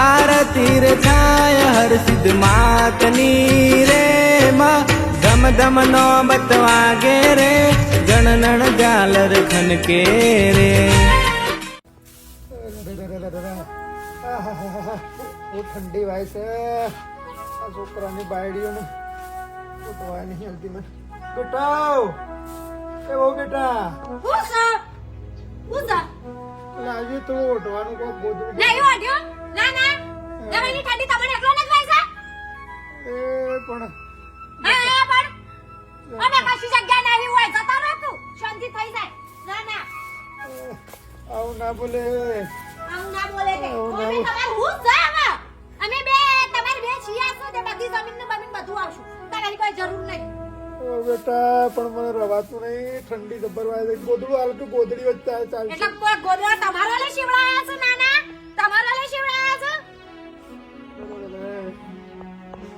આરતી રે થાય હર સિદ્ધ માતની રે માં. ધમ ધમ નો બતવાગે રે ગણનણ ઝાલર ખનકે રે. ઠંડી વાય છે. આ છોકરાની બાયડીઓને ઉઠવાય નહીં આવતી મને. બેટા એ બહુ બેટા. હું છે? હું? લાગી ગોદડું નહીં? ના, ના. દવાઈની ઠંડી તમને એકલો નથી વાય છે? એ પણ હા, હા, પણ. અને કશી જગ્યા નહીં હોય, જતો રહો તું. શાંતિ થઈ જાય. ના, ના. આવું ના બોલે આવું ના બોલે તે. આવું ના મમ્મી, બોલે. તમારે હું છે હવે? અમે બે તમારી બે છીએ તે બધી જમીન ને બમીન બધું આવશું તારી કોઈ જરૂર નહીં ઓ બેટા પણ મને નહીં ઠંડી જબર વાય ગોદડું હાલ કે ગોદડી વચ્ચે ચાલે એટલે ગોદડો તમારો લે શિવડાયા છે, નાના? તમારો લે શિવડાયા છે?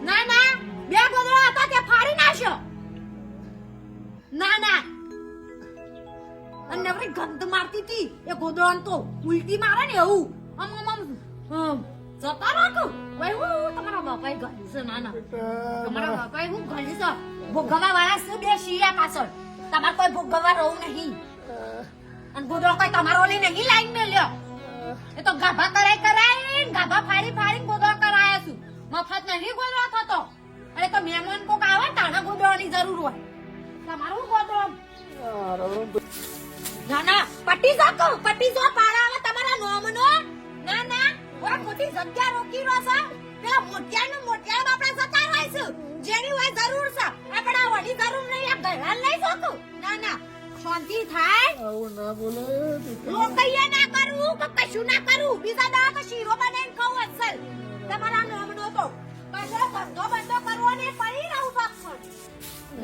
ના ના બે ગોદડો હતા તે ફાડી નાખ્યો? ના ના અને નવરી ગંધ મારતી હતી. એ ગોદડો તો ઉલટી મારે ને એવું. આમ આમ જતા રાખો ભાઈ હું તમારા બાપાએ ગાડી છે ના ના તમારા બાપાએ હું ગાડી છે? ભોગવવા વાળા શું બે શિયા પાછળ? તમારે કોઈ ભોગવવા રહું નહીં. અને ગોદડો કોઈ તમારો લઈ નહીં લાઈન મેલ્યો એ તો ગાભા કરાય કરાય ગાભા ફાડી ફાડી ગોદડો કરાયા છું. મફત નહીં ગોદડો થતો. અરે તો મહેમાન કોક આવે તાણા ગોદડોની જરૂર હોય. તમારું ગોદડો? આ ના ના પટ્ટી જો કહું જો આવે તમારા નોમનો. ના ના ઓય મોટી જગ્યા રોકી રહ્યો છે? પેલા મોટિયાનું મોટિયા આપણે જતા રહે છે જેની હોય જરૂર છે. આપણા વડી જરૂર નહીં આ ગળા લઈ જોતું. ના ના. શાંતિ થાય. આવું ના બોલે લોકૈયા ના કરું કે કશું ના કરું. બીજા દા કે શીરો બનાવીને ખાવ અસલ તમારા નોમનો તો પછી ધંધો બંધો કરવો ને પડી રહું પાછળ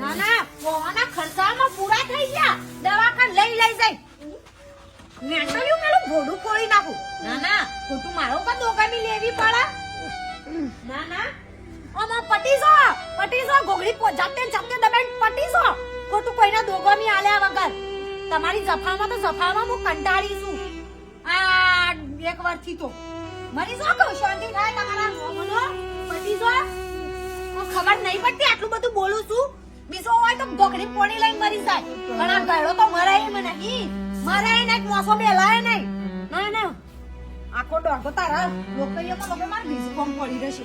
ના ના. મોહના ખર્ચામાં પૂરા થઈ ગયા. દવાખાન લઈ લઈ જાય ખોટું મારો પણ દોગામી લેવી પડે. ના ના. આમાં પટીસો પટીસો ગોગડી પો જાતે જાતે દબાઈને પટીસો ખોટું કોઈના દોગામી આલ્યા વગર. તમારી જફામાં તો જફામાં હું કંટાળી છું. આ એક વર્ષથી તો. મરી જો કહું શાંતિ થાય તમારા મોમનો પટીસો હું ખબર નહીં પડતી આટલું બધું બોલું છું. બીજો હોય તો ગોગડી પોણી લઈને મરી જાય. ઘણા આ તો મરાય મને. નહીં મરાય નહીં મોસો બેલાય નહીં. ના ના. આખો દોઢો તારા લોકૈયામાં લોકો મારે બીજું કોમ પડી રહેશે.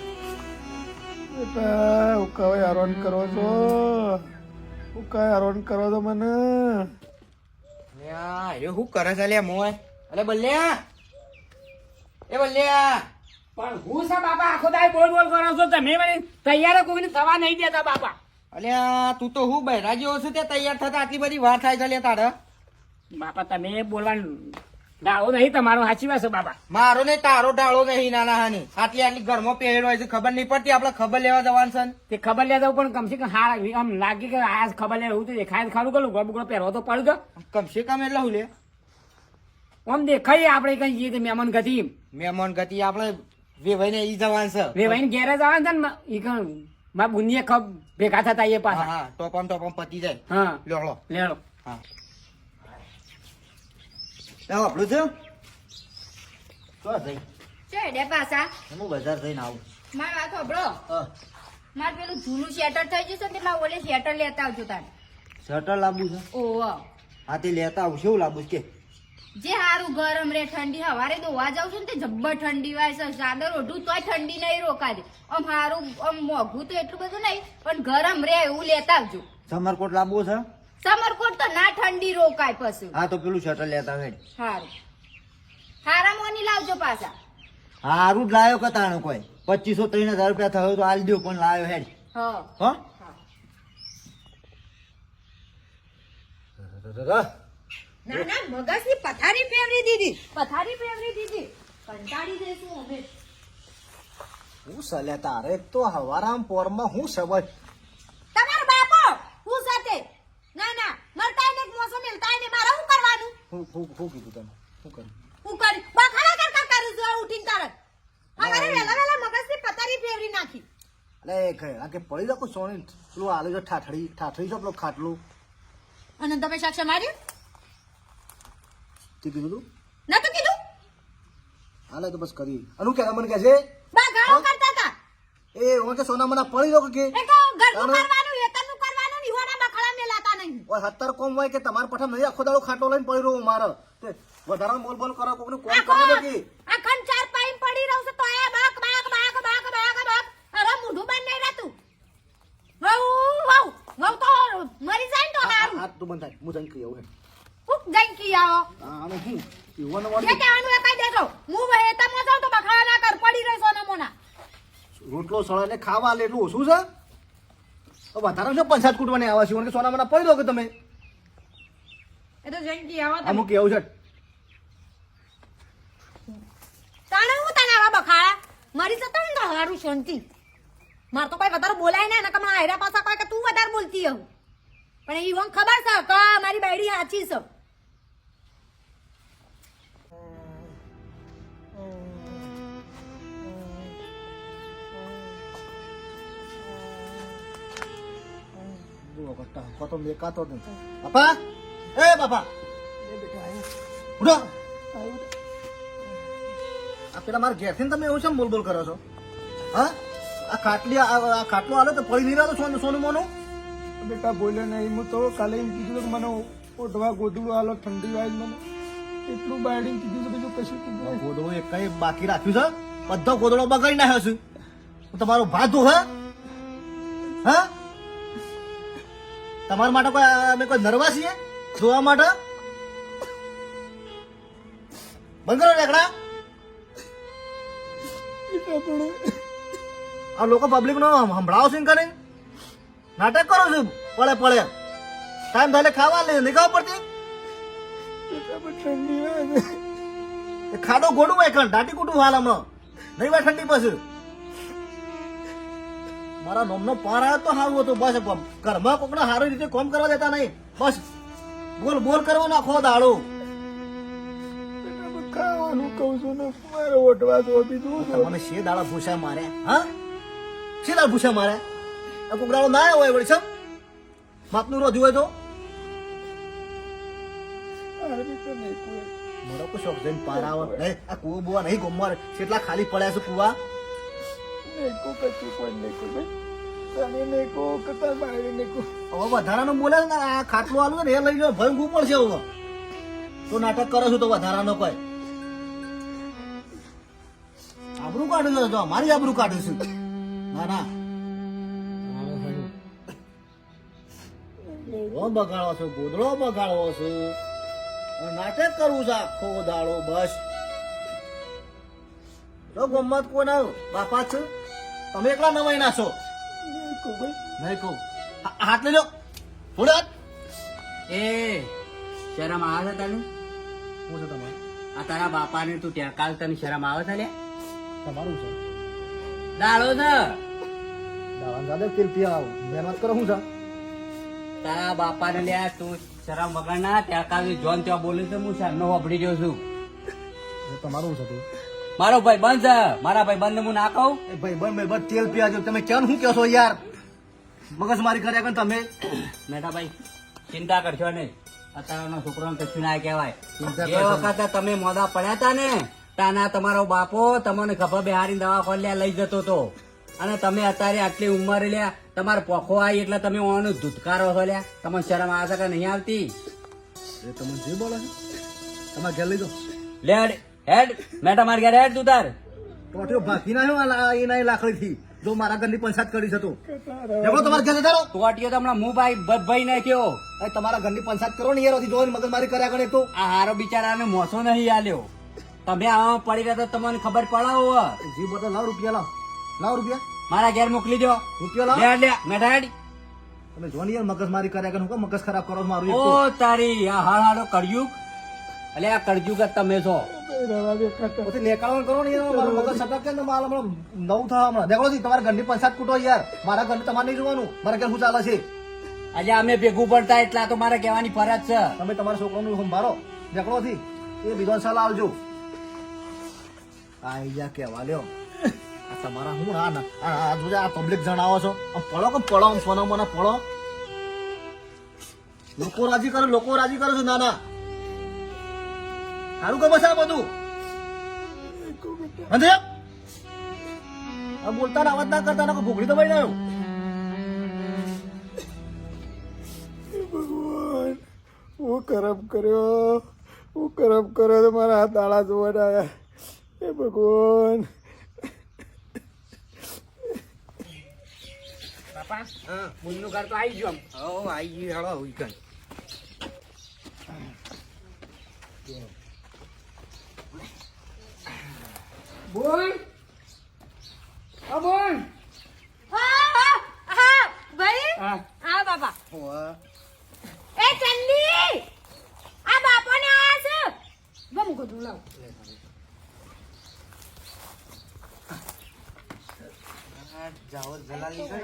હું કઈ હેરાન કરો છો? હું કઈ હેરાન કરો છો મને? લ્યા, હું કરે છે લ્યા મોય? અરે બલ્યા? એ બલ્યા? પણ હું છે બાપા આખો દાય બોલ બોલ કરો છો? તમે મને તૈયાર કોઈને થવા નહીં દેતા બાપા. અલ્યા તું તો હું બહેરા જેવો છે તે તૈયાર થતા આટલી બધી વાર થાય છે તારે? બાપા તમે બોલવાનું દાવો નહીં તમારો સાચી વાત છે બાપા મારો ને તારો ડાળો નહીં નાના હાની. આટલી આટલી ઘરમાં પહેરો હોય છે ખબર નહીં પડતી આપણે ખબર લેવા જવાનું છે તે ખબર લેતા પણ કમસે કમ હાર આમ લાગે કે આ ખબર લે એવું તો દેખાય ખરું કરું લુગડો પહેરો તો પડ્યો કમસે કમ એટલે હું લે. આમ દેખાય આપણે કઈ જઈએ મહેમાન ગતિ મહેમાન ગતિ આપણે વેવાઈને ઈ જવાનું છે. વેવાઈને ઘેરે જવાનું છે ને ઈ કણ મારા બુનીએ ખબ ભેગા થતા એ પાછા. હા ટોપમ ટોપમ પતી જાય. હા. લેળો લેળો લેડો. હા. આપણું છે તો જઈ છે ડે પાછા હું બજાર જઈને આવું મારી વાત સાંભળો મારે પેલું જૂનું શેટર થઈ જશે ને એટલે ઓલે શેટર લેતા આવજો તારે શટર લાવવું છે ઓહો હા તે લેતા આવું શું લાવવું છે કે જે હારું ગરમ રે ઠંડી હવારે દોવા જાવ છું ને તે જબ્બર ઠંડી વાય છે ચાદર ઓઢું તોય ઠંડી નહીં રોકાતી આમ હારું આમ મોઘું તો એટલું બધું નહીં પણ ગરમ રે એવું લેતા આવજો સમરકોટ લાવવું છે સમરકોટ તો ના ઠંડી રોકાય પછી. હા તો પેલું શટર લેતા હેડ. હારું. હારા મોની લાવજો પાછા. હારું જ લાયો કતાણો કોઈ. પચીસો ત્રણ હજાર રૂપિયા થયો તો આલ દો પણ લાયો હેડ. હ. ના ના મગજની પથારી ફેરવી દીધી. પથારી ફેરવી દીધી. કંટાળી જઈશું અમે. હું સલે તારે તો હવારામ પોરમાં હું સવજ તમારો બાપો હું સાથે ના ના મરતા ને મોસો મેલતા ને મારે શું કરવાનું હું હું હું કીધું તને શું કર્યું? હું કરી બખાડા કર કર કરું. જો ઉઠીને તરત અમારે વેલા વેલા મગજની પતારી ફેરવી નાખી. અલે એ કહે આ કે પડી જાકો સોની પેલું આલે જો ઠાઠડી ઠાઠડી છો પેલો ખાટલું? અને તમે સાક્ષ માર્યું તે કીધું તું? તો કીધું. હાલે તો બસ કરી. અનુ કે મને કહે છે? બા ગાળો કરતા હતા. એ ઓકે સોના મના પડી દો કે એ તો કરવાનું હેતરનું કરવાનું ને ઈવાના બખડા મેલાતા નહીં ઓય સત્તર કોમ હોય કે તમારે પઠામ નહીં આખો દાડો ખાટલો લઈને પડી રહ્યો મારે. તે વધારાનું બોલ બોલ કરો કોકને કોમ કરો કરી દો કે ચાર પાઈન પડી રહું છે તો એ બાક બાક બાક બાક બાક બાક. અરે મોઢું બંધ નહીં રહેતું વહુ વહુ વહુ તો મરી જાય તો હારું. હાથ તું બંધ થાય હું જઈને કહી આવું હે. કુક જઈને કી આવો. હા આને હું? યુવાનો વાળી કહેવાનું એ કહી દેજો. હું હેતરમાં જાઉં તો બખાડા ના કર પડી રહેશો ને મોના રોટલો સળાને ખાવા લેલું શું છે? વધારે શું પંચાયત કૂટવાની આવા છે કે સોના મના પડી દો કે તમે? એ તો જઈને કી આવો અમુક એવું છે. તાણે હું તને આવા બખાડા? મરી તો હારું શાંતિ. માર તો કોઈ વધારે બોલાય ને મારા હાયરા પાછા કોઈ કે તું વધારે બોલતી હું પણ એ ખબર છે કે મારી બાયડી સાચી છે. જુઓ કટ્ટા પતો મેકાતો નથી બાપા એ બાપા તો. આ પેલા મારા ઘેરથી તમે એવું છે બોલ બોલ કરો છો હા આ ખાટલી આ ખાટલો આલો તો પડી નહીં રહ્યો સોનું સોનું મોનું બેટા બોલ્યો નહીં હું તો કાલે એમ કીધું કે મને ઓઢવા ગોદડું આલો ઠંડી વાય મને એટલું બાયડીને કીધું બીજું કશું કીધું નહીં. એક કઈ બાકી રાખ્યું છે બધો ગોદડો બગાડી નાખ્યો છે તમારો ભાત હે હા તમારા માટે કોઈ અમે કોઈ નરવા છીએ? જોવા માટે? બંધ કરો રેકડા આ લોકો પબ્લિક નો સંભળાવો છે ને કરીને નાટક કરો છું? પડે પડે. ટાઈમ થાય ખાવા લે નહીં પડતી? ખાડો ગોડું હોય કણ દાટી કૂટું હાલ હમણાં નહીં ભાઈ ઠંડી પછી. મારા નોમનો પાર આવ્યો તો સારું હતું. બસ ઘરમાં કોકને સારી રીતે કોમ કરવા દેતા નહીં. બસ બોલ બોલ કરવો નાખો દાડો. ખાવાનું કહું છું ને મારે ઓટવા તો બીજું? મને શે દાડા ભૂસા મારે? હા? શે દાડા ભૂસા મારે? આ કુકડાળો ના આવ્યો હોય વળી માપનું રોધ્યું હોય તો? મારો કોઈ શોખ જઈને પાર આવે. નહીં આ કુવો બુવા નહીં ગમવા. કેટલા ખાલી પડ્યા છે કુવા? કો કશું છે બગાડો છો નાટક કરવું છે આખો દાડો, બસ. ગમત કોના? બાપા છે? તમે એકલા નવાઈ ના છો. નહીં કહું. હાથ લઈ લો. થોડે એ શરમ આવે છે તને? હું છે તમારે. આ તારા બાપાને તું ત્યાં કાલ તને શરમ આવે છે લે? તમારું છે. દાડો છે. દાડા દાદા કિરપી આવ. મહેનત કરો શું છે. તારા બાપાને લે તું શરમ વગર ના ત્યાં કાલ જોન ત્યાં બોલે છે હું શારનો વાપરી રહ્યો છું. તમારું છે તે. મારો ભાઈ બંધ છે. મારા ભાઈ બંધ હું ના કહું. એ ભાઈ બંધ ભાઈ બંધ તેલ પીવા તમે કેમ શું કહો છો યાર? મગજ મારી કર્યા કે તમે? મેઠા ભાઈ ચિંતા કરશો નહીં. અત્યારનો છોકરો કશું ના કહેવાય. એ વખતે તમે મોદા પડ્યા હતા ને? તાના તમારો બાપો તમને ખભા બેહારી દવા લ્યા લઈ જતો તો. અને તમે અત્યારે આટલી ઉંમર લ્યા તમારે પોખો આવી એટલે તમે ઓનો ધૂતકારો છો લ્યા. તમને શરમ આવે છે કે નહીં આવતી? એ તમે જે બોલો છો? તમારે ઘેર લઈ દો લે હેડ, મેટા માર ગયા હેડ તું તાર. ટોટીઓ ભાગી નાખ્યો આ એના લાકડી થી જો મારા ઘરની પંચાયત કરી છે તો. દેખો તમારે ઘરે જતા રહો. ટોટીઓ તો હમણાં મું ભાઈ ભાઈ નાખ્યો. અરે તમારા ઘરની પંચાયત કરો ને યાર જોઈને મગજ મારી કર્યા કરે તો. આ હારો બિચારાને મોસો નહીં આલ્યો. તમે આમાં પડી રહ્યા તો તમને ખબર પડાવો જી બધા લાવ રૂપિયા લાવ. લાવ રૂપિયા. મારા ઘેર મોકલી દો રૂપિયા લાવ. લે હેડ. તમે જો યાર મગજ મારી કર્યા કરે હું મગજ ખરાબ કરો મારું ઓ તારી આ હાડ હાડો કળયુગ એટલે આ કળયુગ જ તમે છો. આજે અમે ભેગું પડતા એટલા તો મારે કહેવાની ફરજ છે. તમે તમારા છોકરાનું સંભાળો. દેખડો થી એ બીજો સલાહ આવજો. આ યા કેવા લ્યો. આ તમારા હું આ આ જોજે આ પબ્લિક જણાવો છો. આમ પડો કે પડો આમ સોના મોના પડો લોકો રાજી કરો લોકો રાજી કરો છો ના ના સારું ખબર છે આ બધું? અંધે આ બોલતા ને અવાજ ના કરતા ના ભૂખડી તો ભાઈ રહ્યો ભગવાન હું કરમ કર્યો હું કરમ કર્યો તો મારા હાથ દાડા જોવા આવ્યા એ ભગવાન. બાપા મુન્નું ઘર તો આવી ગયું હો આઈ ગયું હેળો ઉઈકન બોલ. ઓ બોલ. હા, હા, હા, ભાઈ. હા. હા બાપા એ ચંદી આ બાપોને આયા છે. ગમ ગોદું લાવ. જાઓ જલાલી દે.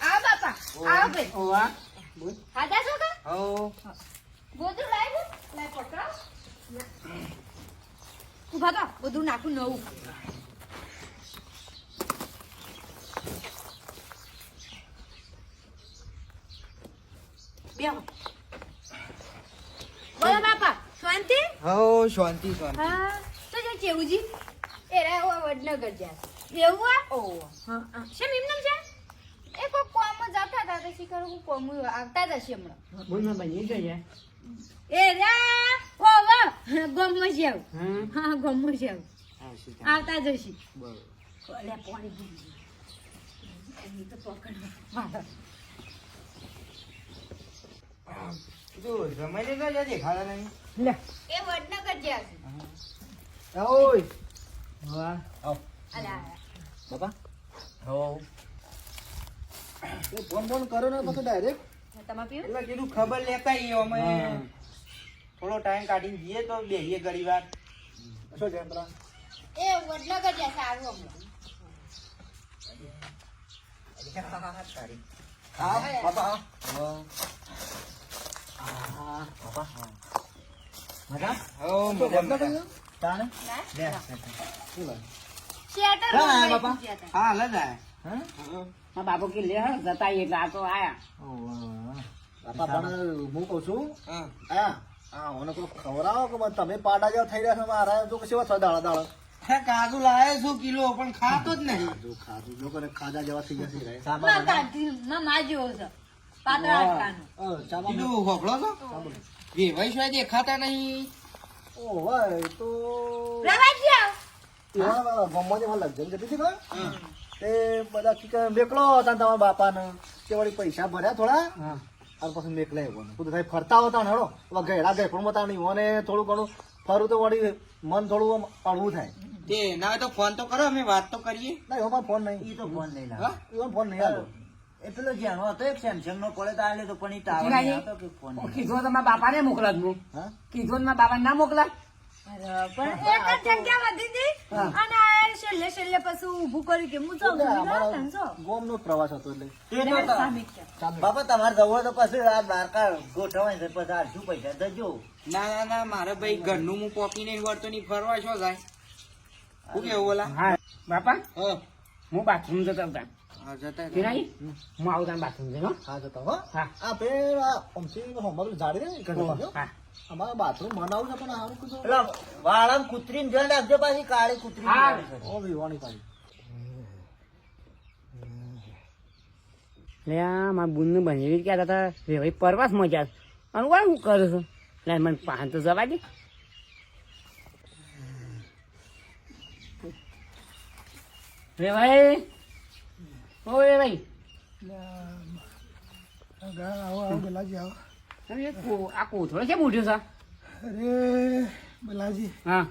આ બાપા. આવો ભાઈ. ઓવા હાદા છો કા? હો દે. લાવી પકડાવ ઊભા બધું નાખું નવું. બેહો. બોલો બાપા શાંતિ? હો શાંતિ શાંતિ. હા તો જે ચેવુજી એરા ઓ વડનગર જા એવું આ ઓ. હા હા. શેમ એમને છે? એ કો કોમ જતા હતા તો શીખર હું કોમ આવતા જ હશે હમણાં. બોલમાં બની ગઈ એ રા! ઓ વાહ આવ. હા હમ હા ગમો છે આવતા જ હશે બરોબર. અલ્યા પાણી તો જો જમાઈ જા નહીં? લે. એ વડનગર જા છે. ઓય. વાહ. અલ્યા બાપા? હો ફોન ફોન કરો ને પછી ડાયરેક્ટ તમે પીવું? એટલે કીધું ખબર લેતા આવીએ અમે. થોડો ટાઈમ કાઢીને જઈએ તો બેહીએ ઘડી વાર. શું છે પેલા એ વડનગર જા છે આવું બાપા. કે લે જતા એટલે આ તો આયા. બાપા પણ હું કઉ છું હા. આ આ મને કોઈ ખવડાવો કે મને તમે પાડા જેવા થઈ રહ્યા છો મારા તો કેવા છો દાડા દાડા. હે કાજુ લાયો છું કિલો પણ ખાતો જ નહીં. જો ખાધું જો કરે ખાધા જેવા થઈ જશે રે જેવો છે. પાતળા છો? વેવાઈ શું દેખાતા નહીં. ઓ ભાઈ તો રવા જ્યાં. એવા જેવા લગ્ન જતી હતી ને તે બધા મેકલો હતા તમારા બાપાને. તે વળી પૈસા ભર્યા થોડા. હા. અને પછી મેકલે એવું બધું થાય ફરતા હોતા ને હેડો. હવે ગયડા ગય પણ બતા નહીં. મને થોડું ઘણું ફરું તો વળી મન થોડું અળવું થાય. તે ના હોય તો ફોન તો કરો અમે વાત તો કરીએ. ના એમાં ફોન નહીં. તો ફોન લઈ હા? એવો ફોન નહીં આવ્યો એ પેલો હતો એક સેમસંગ નો પડે તો આલે તો પણ ઈ ટાવર નહીં નહીં. કીધું તો મારા બાપાને મોકલા હું. હા? કીધું મારા બાપાને ના મોકલા છું. છે. બાપા તમારે જવું તો પછી આ દ્વારકા ગોઠવાય ને પછી આ પૈસા? દજો ના ના ના મારે ભાઈ ઘરનું હું પોકી નહીં વળતો નહીં ફરવા છો જાય? શું કેવું બોલા? હા બાપા હું. બાથરૂમ જતો હતા. હા આવું બાથરૂમ જઈને હો. હા જતા હા. આ પેલા અમથી હોમવર્ક જાડી દે ઘર હા. અમારા બાથરૂમ બનાવું છે પણ હારું કીધું. પેલા વાળામાં કૂતરીને જોઈ રાખજો પાછી કાળી કૂતરી ઓ વિવાણી પાછી લે મારા બુનને બનેવી કહેતા હતા રે ભાઈ પરવાસ મજા અને વાળ હું કરું છું? લે મને પાન તો જવા દે. રે ભાઈ. ઓ રે ભાઈ. આવો આવો બલાજી આવો. અરે આ કોથળો કેમ મોઢ્યો છે? અરે બલાજી. હા.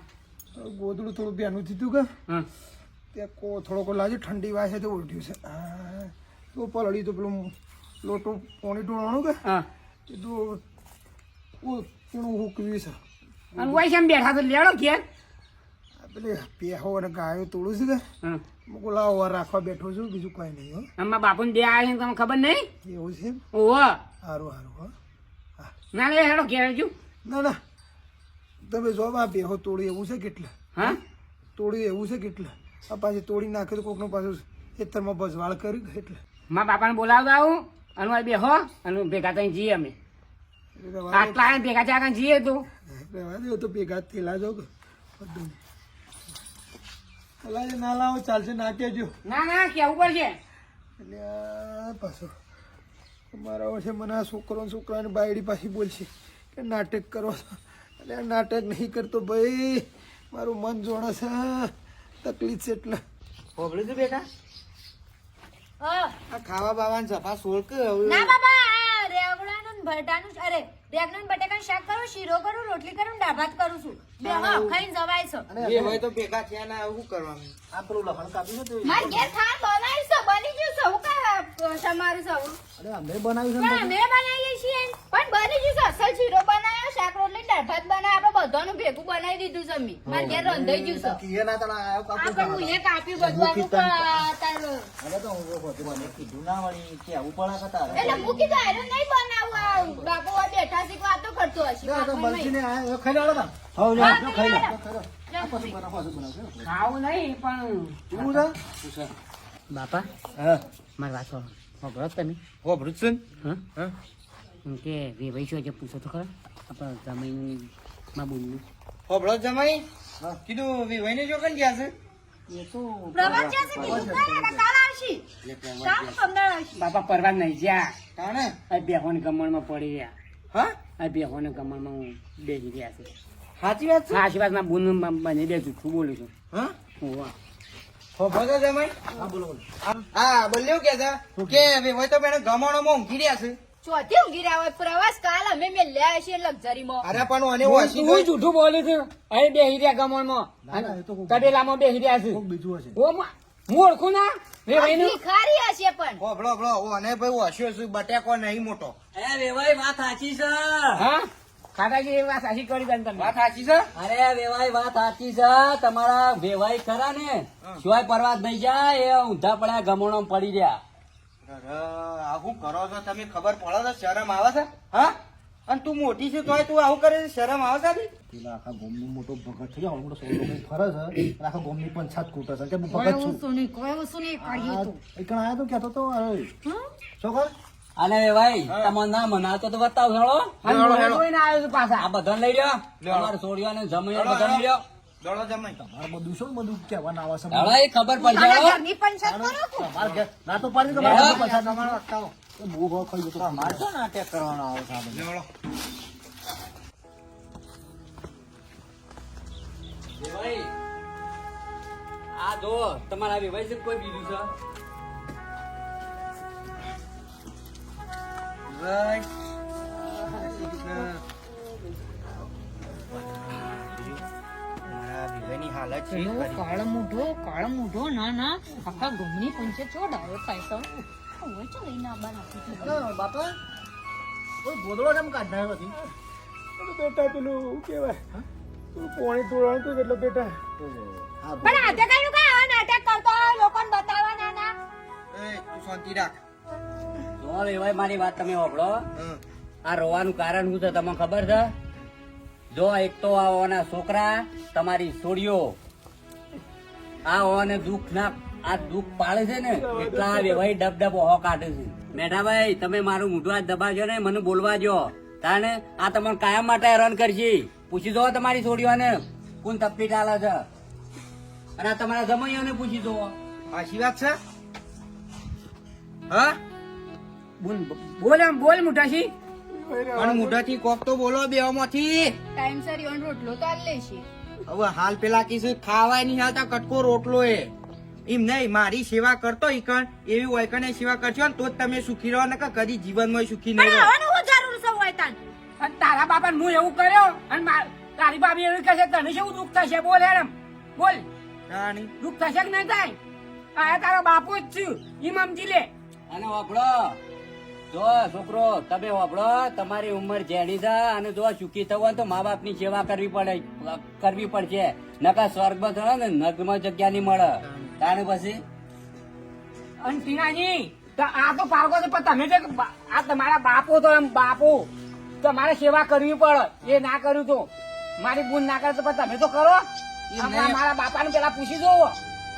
ગોદડું થોડું બેનું થયું કે? હા. ત્યાં કો થોડોક લાજી ઠંડી વાય છે તો ઉલટ્યું છે. તો પલળી તો પેલું લોટું પોણી ટોળવાનું કે? હા. એ તો ઓ એનું હુકવી છે. અને વાય છે બેઠા તો લેડો આ પેલી પેહો અને ગાયો તોડું છે કે? હા. હું વાર રાખવા બેઠો છું બીજું કઈ નહીં હો. આમાં બાપુને બે આવ્યા છે તમને ખબર નહીં? એવું છે ઓહો. સારું સારું હો. ના લે હેડો ઘેર હજુ ના ના. તમે જો આ બેહો તોડી એવું છે કેટલા? હા? તોડી એવું છે કેટલા? આ પાછી તોડી નાખે તો કોકનું પાછું ખેતરમાં બસવાળ કરી એટલે. મા બાપાને બોલાવતા આવું અને બે બેહો અને ભેગા થઈને જઈએ અમે. આટલા ભેગા થયા જઈએ તો. રહેવા દે તો ભેગા થેલા થયેલા જો કે. બધું. ના લાવો ચાલશે ના કહેજો ના ના કેવું પડશે? એટલે આ પાછો મારા વર્ષે મને આ છોકરો છોકરાની બાયડી પાછી બોલશે કે નાટક કરો એટલે આ નાટક નહીં કરતો ભાઈ. મારું મન જોડે છે. તકલીફ છે એટલે. હોભળ્યું તું બેટા? આ ખાવા બાવાની સફા સોળ કે હવે. ના બાબા રેવડાનું ને ભરટાનું અરે રેગનું બટેકાનું શાક કરું શીરો કરું રોટલી કરું દાળ ભાત કરું છું. બે હા ખાઈને જવાય છે. એ હોય તો ભેગા થયા ના શું કરવાનું? આ પેલું લખણ કાપી દો મારે ઘેર થાળ બનાવી છે બની ગયું છે. હું કા તમારું છે હું અરે અમે બનાવ્યું છે અમે બનાવીએ છીએ. પણ બની ગયું છે અસલ શીરો બનાવ્યો શાક રોટલી દાળ ભાત બનાવ્યો આપણે બધાનું ભેગું બનાવી દીધું છે અમે મારે ઘેર રંધાઈ ગયું છે. કીએ ના તણા આયો કાપું આ પણ હું એ કાપ્યું બધું આનું કા- તારું. અરે તો હું બધું મને કીધું ના વળી કે આવું પડે કતા એટલે હું કીધું આયરન નહીં બનાવું આ બાપુ આ બેઠા છે વાતો કરતો હશે. ના તો બલજીને. આયો. ખાઈ લો તા હવ લે, હા, જો ખાઈ લે. આ. ખાવું નહીં પણ છે? બાપા? હા. મારી વાત સાંભળો. સાંભળો તમે? હોભળ્યું છે ને? હા. હા. કે વેવાઈ શું છે પૂછો તો ખરા. આપણા જમીનમાં બોલવું હોભળો જમાઈ? કીધું વિવાઈને જો કન ગયા છે? બાપા પરવા નહીં જ્યાં. બેહોને ગમણમાં પડી રહ્યા હા? આ ગમણ ગમણમાં હું બેસી ગયા છે. સાચી વાત છે? હા આશીર્વાદ બુન બની દે જૂઠું બોલું છું. હા? ઓળખું ના? બટેકો નહીં મોટો. એ વેવાઈ વાત સાચી છે. હા? ખાતાજી વાત સાચી કરી દે તમે. વાત સાચી છે? અરે વેવાઈ વાત સાચી છે. તમારા વેવાઈ ખરા ને? સિવાય પરવાત નહીં જાય એ ઊંધા પડ્યા ગમણો પડી ગયા અરે આવું કરો છો? તમે ખબર પડે છે શરમ આવે છે? હા? અને તું મોટી છે તોય તું આવું કરે શરમ આવે છે પેલા આખા ગોમનો મોટો ભગત મોટો કઈ છે. આખા ગોમની પંચાયત કૂટે છે. કે હું ભગત છું? શું નહીં કોઈ શું નહીં આ એકણ આયો તો? કહેતો તો અરે, શું અને ભાઈ તમે ના મનાતો તો બતાવ હેળો. આવ્યો પાછા. આ બધા લઈ લ્યો. તમારે છોડ્યો ને જમી બધા? લઈ લ્યો તમારા કોઈ આવે છે? ભાઈ મારા વિવેની હાલત છે પેલો કાળો મોઢો કાળો મોઢો ના ના. આખા ગમની પંચાયત ચો ડાયો થાય તો હવે લઈને આવવાના બાપા કોઈ ગોદડો કેમ કાઢ નાખ્યો બેટા પેલું શું કહેવાય? પેલું પોણી તોડવાનું હતું એટલે બેટા. પણ આજે કયું કા આવા નાટક કરતો લોકોને બતાવવા ના ના. એ તું શાંતિ રાખ. વેવાઈ મારી વાત તમે ઓગળો આ રોવાનું કારણ શું છે તમને ખબર છે? જો એક તો આ ઓના છોકરા તમારી છોડીઓ આ ઓને દુઃખ ના આ દુઃખ પાડે છે ને એટલા વેવાઈ ડબ ડબ ઓહો કાઢે છે. મેઠાભાઈ તમે મારું મોઢું હાથ દબાજો ને મને બોલવા જો તાને આ તમને કાયમ માટે હેરાન કરશે. પૂછી દો તમારી છોડીઓને કોણ તપ્પી ચાલે છે. અને આ તમારા જમૈયાને પૂછી દો આ વાત છે? હા? બોલ આમ બોલ મુઠાશી પણ મોઢાથી કોક તો બોલો બેમાંથી ટાઈમસર ઈવન રોટલો તો આલે છે હવે હાલ પેલા કીધું ખાવાય નહીં હાલતા કટકો રોટલો એ. એમ નહીં મારી સેવા કરતો ઈકણ એવી વૈકણે સેવા કરશો ને તો જ તમે સુખી રહો ને કદી જીવનમાં સુખી નહીં રહો. હું જરૂર છે હોય તાન? અને તારા બાપા હું એવું કર્યો? અને તારી બાબી એવું કહેશે તને શું દુઃખ થશે? બોલ હેરમ બોલ. રાણી. દુઃખ થશે કે નહીં થાય? આ તારા બાપુ જ છું. ઈમ સમજી લે. અને વાપડો જો છોકરો તમે વાપરો તમારી ઉંમર જેની છે અને જો ચૂકી થવું હોય તો મા બાપની સેવા કરવી પડે કરવી પડશે. નકા સ્વર્ગમાં ચડે ને નગમાં જગ્યા નહીં મળે. તારે પછી? અને ટીનાજી આ તો પારકો છે પણ તમે જે આ તમારા બાપુ તો એમ બાપુ. તમારે સેવા કરવી પડે. એ ના કર્યું તો. મારી બુન ના કરે તો પણ તમે તો કરો. મારા મારા બાપાને પેલા પૂછી જોવો.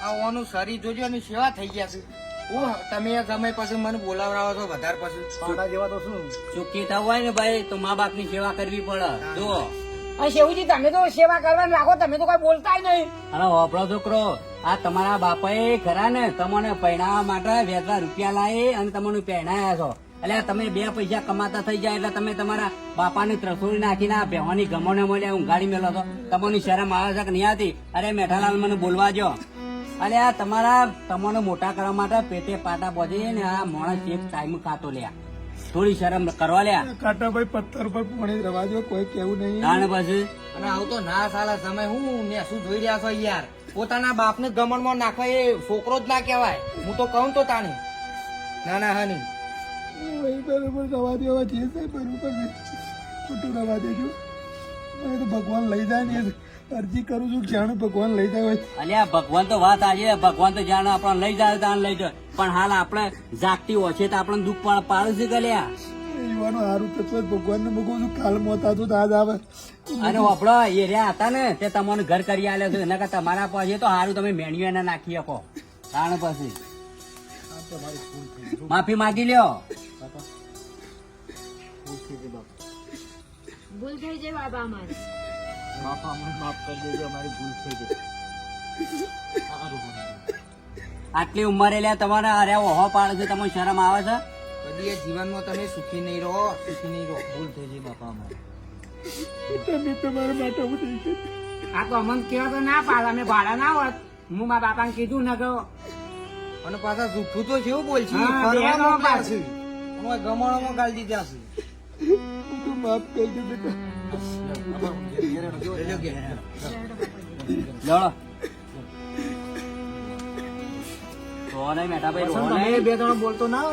આ ઓનું શરીર જોજો અને સેવા થઈ ગયા છે. તમે ગમે પછી મને બોલાવડાવો છો વધારે પછી જેવા તો શું? ચૂકી થવું હોય ને ભાઈ તો મા બાપની સેવા કરવી પડે. જો શેવજી તમે તો સેવા કરવા રાખો તમે તો કઈ બોલતા નહીં. અરે હોપડો છોકરો આ તમારા બાપાએ ખરા ને તમને પહેણાવા માટે વેચવા રૂપિયા લાવી અને તમને પહેણાયા છો. એટલે તમે બે પૈસા કમાતા થઈ જાય એટલે તમે તમારા બાપાની ત્રસોડી નાખીને આ બેવાની ગમોને મળ્યા ઊંઘાડી મેલો તો તમને શરમ આવે છે કે નહીં આવતી? અરે મેઠાલાલ મને બોલવા જો અરે આ તમારા તમને મોટા કરવા માટે પેટે પાટા બોજી ને આ માણસ એક ટાઈમ ખાતો લ્યા. થોડી શરમ કરવા લ્યા. કાટાભાઈ પથ્થર પર પાણી રવા દો કોઈ કેવું નહીં. તાણ પછી અને આવું તો ના સાલા સમય હું ને શું જોઈ રહ્યા છો યાર? પોતાના બાપને ગમણમાં નાખવા એ છોકરો જ ના કહેવાય. હું તો કહું તો તાને ના ના હા નહીં ભાઈ બરોબર રવા દો જે સાહેબ બરોબર ખોટું રવા દેજો. ભગવાન લઈ જાય ને અરજી કરું છું જાણે ભગવાન લઈ જાય અલ્યા ભગવાન તો વાત આજે ભગવાન તો જાણે આપણને લઈ જાય ત્યાં લઈ જાય. પણ હાલ આપણે જાગતી હોય છે તો આપણને દુઃખ પણ પાડે છે કે લ્યા યુવાનો સારું થતું હોય ભગવાનને મૂકું છું. કાલ મોત હતું તો આજ આવે. અને વાપડો એ રહ્યા હતા ને તે તમારું ઘર કરી આલ્યો છે. એના કરતા તમારા પાસે તો સારું તમે મેન્યુ એને નાખી શકો. કારણ પછી. માફી માંગી લ્યો. ભૂલ થઈ જાય બાબા અમારી. બાપા અમને માફ કરી દેજો અમારી ભૂલ થઈ ગઈ. આટલી ઉંમરે લે તમારે અરે ઓહો પાડે છે તમને શરમ આવે છે? કદી જીવનમાં તમે સુખી નહીં રહો સુખી નહીં રહો. ભૂલ થઈ ગઈ બાપા અમારી. તમે તમારા માટે હું થઈ આ તો અમને કેવા તો ના પાડે અમે ભાડા ના હોત. હું મારા બાપાને કીધું ને કે અને પાછા જૂઠું તો જેવું બોલ છે હા, ફરવા બેનો પાછું. છે ગાળી દીધા છે. માફ કરી બેટા. બે જણા બોલતો ના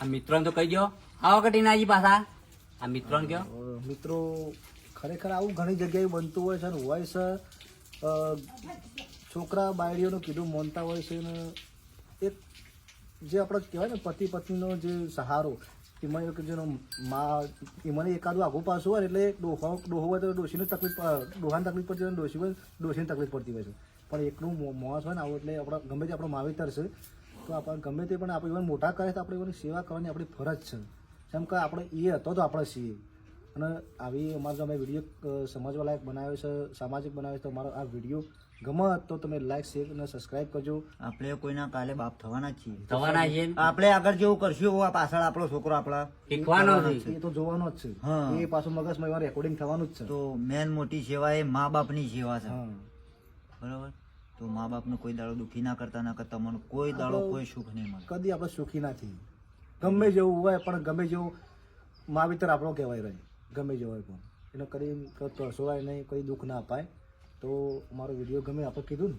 આ મિત્રોને તો કહી ગયો આવો કટીનાજી પાછા. આ મિત્રોને કયો મિત્રો, ખરેખર આવું ઘણી જગ્યાએ બનતું હોય છે હોય છે. છોકરા બાયડીઓનું કીધું, માનતા હોય છે ને. એક જે આપણે કહેવાય ને પતિ પત્નીનો જે સહારો, એમાં એક જેનો મા એમાં એકાદું આઘું પાછું હોય એટલે ડોહો ડોહો હોય તો ડોશીને તકલીફ ડોહાની તકલીફ પડતી હોય ડોશી હોય, ડોશીને તકલીફ પડતી હોય છે. પણ એકનું મોસ હોય ને આવું એટલે આપણા, ગમે તે આપણો માવેતર છે, તો આપણે ગમે તે પણ આપણે મોટા કરે તો આપણે એની સેવા કરવાની આપણી ફરજ છે. જેમ કે આપણે એ હતો તો આપણે છીએ. અને આવી અમારો જો અમે વીડિયો સમજવા લાયક બનાવ્યો છે સામાજિક બનાવ્યો છે તો અમારો આ વીડિયો ગમે તો તમે લાઈક શેર અને સબસ્ક્રાઇબ કરજો. આપણે કોઈના કાલે બાપ થવાના જ છીએ. થવાના છે આપણે આગળ જેવું કરશું એવું આ પાછળ આપણો છોકરો આપણા. શીખવાનો છે એ તો જોવાનો જ છે. એ પાછું મગજમાં રેકોર્ડિંગ થવાનું જ છે. તો મેન મોટી સેવા એ મા બાપની સેવા છે. હા. બરોબર? તો મા બાપને કોઈ દાડો દુખી ના કરતા ના કરતા મને કોઈ દાડો કોઈ સુખ નહીં મળે. કદી આપણે સુખી નથી. ગમે જેવું હોય પણ ગમે જેવું માવિતર આપણો કહેવાય રહે. ગમે જેવો હોય પણ. એને કરી તરસોડાય નહીં કદી દુઃખ ના અપાય તો મારો વીડિયો ગમે આપણે કીધું ને.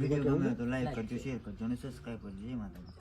વીડિયો ગમે તો લાઈક કરજો શેર કરજો અને સબસ્ક્રાઈબ કરજો જય માતાજી.